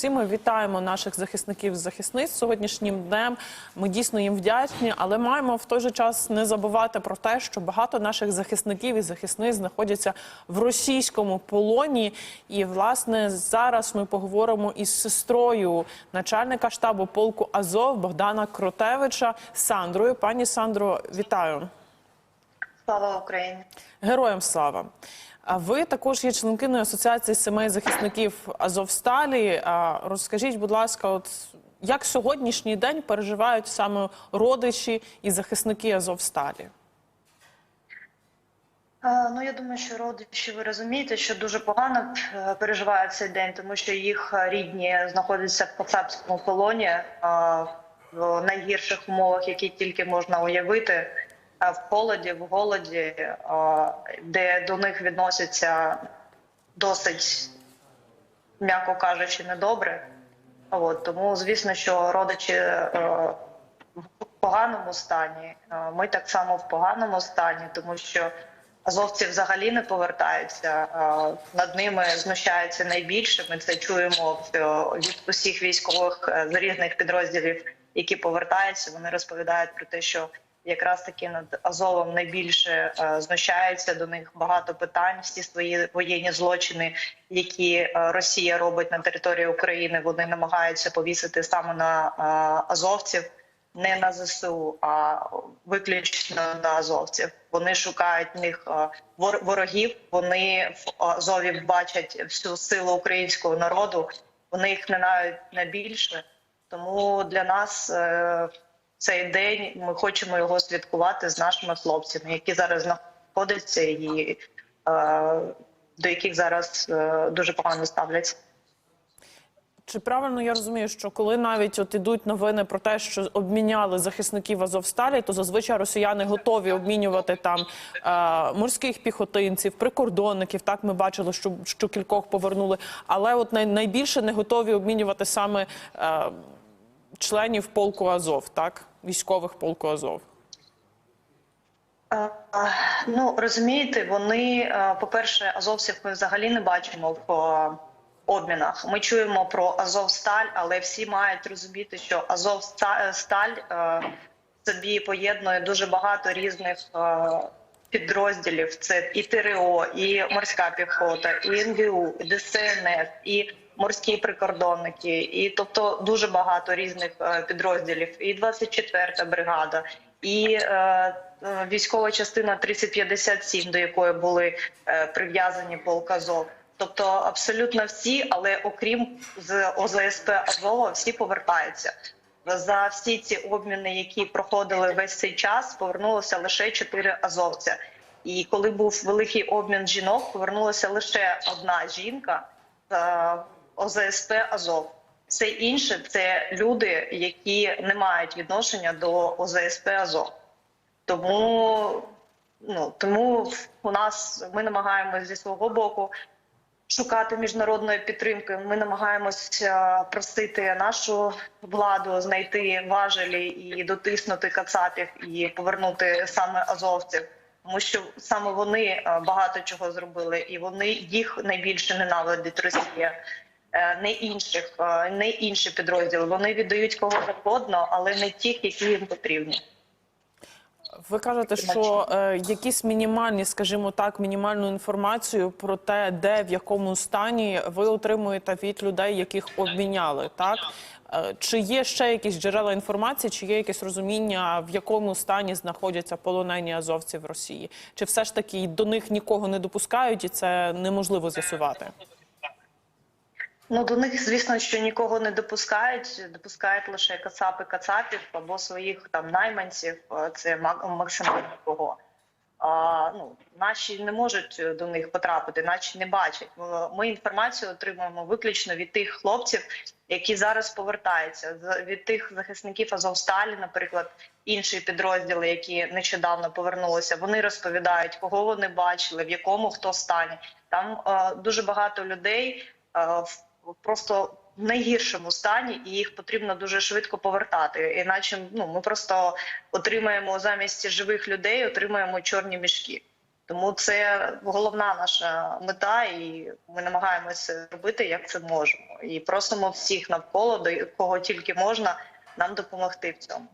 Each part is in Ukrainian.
Всі ми вітаємо наших захисників захисниць сьогоднішнім днем. Ми дійсно їм вдячні, але маємо в той же час не забувати про те, що багато наших захисників і захисниць знаходяться в російському полоні. І власне зараз ми поговоримо із сестрою начальника штабу полку Азов Богдана Кротевича Сандрою. Пані Сандро, вітаю. Слава Україні! Героям слава! А ви також є членкиною асоціації сімей захисників Азовсталі. А Розкажіть, будь ласка, от як сьогоднішній день переживають саме родичі і захисники Азовсталі? Ну я думаю, що родичі ви розумієте, що дуже погано е, переживають цей день, тому що їх рідні знаходяться в кацапському полоні в найгірших умовах, які тільки можна уявити, в холоді, в голоді, де до них відносяться досить, м'яко кажучи, недобре. От тому, звісно, що родичі е, в поганому стані. Е, Ми так само в поганому стані, тому що азовці взагалі не повертаються. Е, Над ними знущаються найбільше. Ми це чуємо від усіх військових з різних підрозділів, які повертаються. Вони розповідають про те, що якраз таки над Азовом найбільше е, знущаються до них багато питань. Всі свої воєнні злочини, які е, Росія робить на території України, вони намагаються повісити саме на е, азовців, не на ЗСУ, а виключно на азовців. Вони шукають в них ворогів. Вони в Азові бачать всю силу українського народу. Вони їх ненавидять найбільше. Тому для нас цей день ми хочемо його святкувати з нашими хлопцями, які зараз знаходяться і е, до яких зараз е, дуже погано ставляться. Чи правильно я розумію, що коли навіть от ідуть новини про те, що обміняли захисників Азовсталі, то зазвичай росіяни готові обмінювати там е, морських піхотинців, прикордонників. Так ми бачили, що, що кількох повернули. Але от най, найбільше не готові обмінювати саме е, членів полку Азов, так військових полку Азов. Ну розумієте, вони, по-перше, азовців ми взагалі не бачимо в обмінах. Ми чуємо про Азовсталь, але всі мають розуміти, що Азовсталь собі поєднує дуже багато різних підрозділів. Це і ТРО, і морська піхота, і НГУ, і ДСНС, і морські прикордонники, і тобто дуже багато різних е, підрозділів. І 24-та бригада, і е, е, військова частина 3057, до якої були е, прив'язані полк Азов. Тобто абсолютно всі, але окрім з ОЗСП Азова, всі повертаються. За всі ці обміни, які проходили весь цей час, повернулося лише чотири азовця. І коли був великий обмін жінок, повернулася лише одна жінка з ОЗСП Азов. Все інше це люди, які не мають відношення до ОЗСП Азов. Тому, ну тому у нас ми намагаємося зі свого боку шукати міжнародної підтримки. Ми намагаємося просити нашу владу знайти важелі і дотиснути кацапів і повернути саме азовців. Тому що саме вони е, багато чого зробили, і вони їх найбільше ненавидить Росія, Е, не інших, е, не інші підрозділи. Вони віддають кого завгодно, але не тих, які їм потрібні. Ви кажете, що е, якісь мінімальні, скажімо так, мінімальну інформацію про те, де в якому стані ви отримуєте від людей, яких обміняли, так? Е, Чи є ще якісь джерела інформації, чи є якесь розуміння, в якому стані знаходяться полонені азовці в Росії? Чи все ж таки до них нікого не допускають, і це неможливо з'ясувати? Ну до них, звісно, що нікого не допускають. Допускають лише кацапи кацапів або своїх там найманців. Е, Це мак- максимум кого. А, ну, наші не можуть до них потрапити, наші не бачать. Ми- інформацію отримуємо виключно від тих хлопців, які зараз повертаються. Від тих захисників Азовсталі, наприклад, інші підрозділи, які нещодавно повернулися. Вони розповідають, кого вони бачили, в якому хто стані. Там е, дуже багато людей е, в просто в найгіршому стані, і їх потрібно дуже швидко повертати. Іначе ну ми просто отримаємо замість живих людей, отримаємо чорні мішки. Тому це головна наша мета, і ми намагаємося робити, як це можемо. І просимо всіх навколо, до кого тільки можна, нам допомогти в цьому.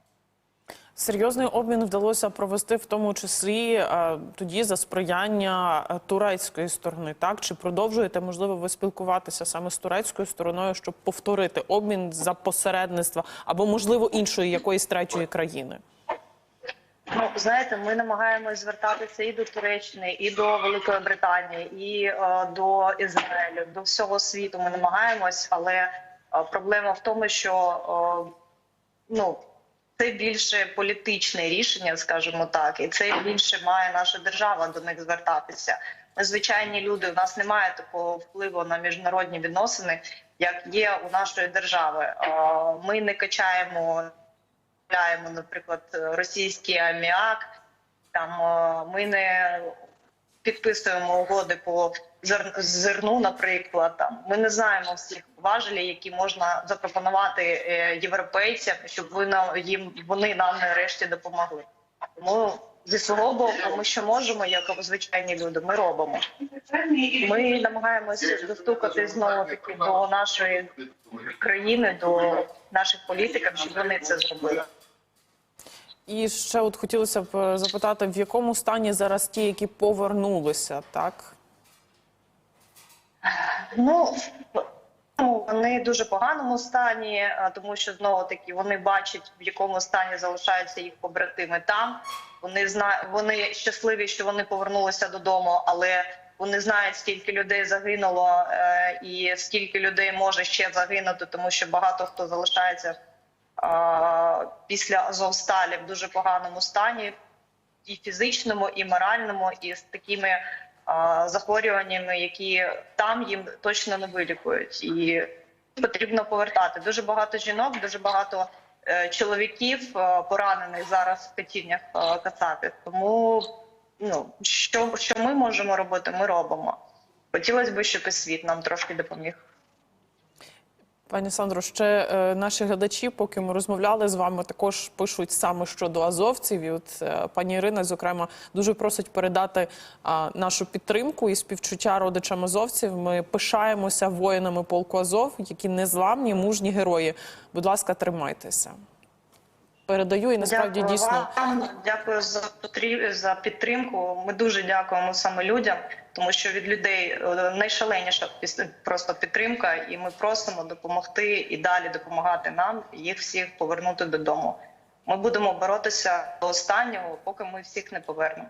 Серйозний обмін вдалося провести в тому числі е, тоді за сприяння е, турецької сторони. Так чи продовжуєте можливо ви спілкуватися саме з турецькою стороною, щоб повторити обмін за посередництва або можливо іншої якоїсь третьої країни? Ну, знаєте, ми намагаємось звертатися і до Туреччини, і до Великої Британії, і е, до Ізраїлю, до всього світу. Ми намагаємось, але е, проблема в тому, що е, ну це більше політичне рішення, скажімо так, і це більше має наша держава до них звертатися. Ми звичайні люди. У нас немає такого впливу на міжнародні відносини, як є у нашої держави. Е, Ми не качаємо наприклад, російський аміак. Там е, ми не підписуємо угоди по зер- зерну, наприклад. Там ми не знаємо всіх важелів, які можна запропонувати е, європейцям, щоб ви нам їм вони нам нарешті допомогли. Тому зі свого боку, ми що можемо, як звичайні люди, ми робимо. Ми намагаємося достукатись знову таки до нашої країни, до наших політиків, щоб вони це зробили. І ще от хотілося б е, запитати, в якому стані зараз ті, які повернулися, так? Ну вони в дуже поганому стані, тому що знову таки вони бачать, в якому стані залишаються їх побратими там. Вони зна... вони щасливі, що вони повернулися додому, але вони знають, скільки людей загинуло, е, і скільки людей може ще загинути, тому що багато хто залишається е, після Азовсталі в дуже поганому стані, і фізичному, і моральному, і з такими захворюваннями, які там їм точно не вилікують, і потрібно повертати. Дуже багато жінок, дуже багато е, чоловіків е, поранених зараз в катівнях е, кацапів. Тому ну що, що ми можемо робити, ми робимо. Хотілося б, щоб і світ нам трошки допоміг. Пані Сандро, ще е, наші глядачі, поки ми розмовляли з вами, також пишуть саме щодо азовців. І от е, пані Ірина, зокрема, дуже просить передати е, нашу підтримку і співчуття родичам азовців. Ми пишаємося воїнами полку Азов, які незламні, мужні герої. Будь ласка, тримайтеся. Передаю і насправді Дякую дійсно. вам. Дякую за за підтримку. Ми дуже дякуємо саме людям, тому що від людей е, найшаленіша просто підтримка, і ми просимо допомогти і далі допомагати нам їх всіх повернути додому. Ми будемо боротися до останнього, поки ми всіх не повернемо.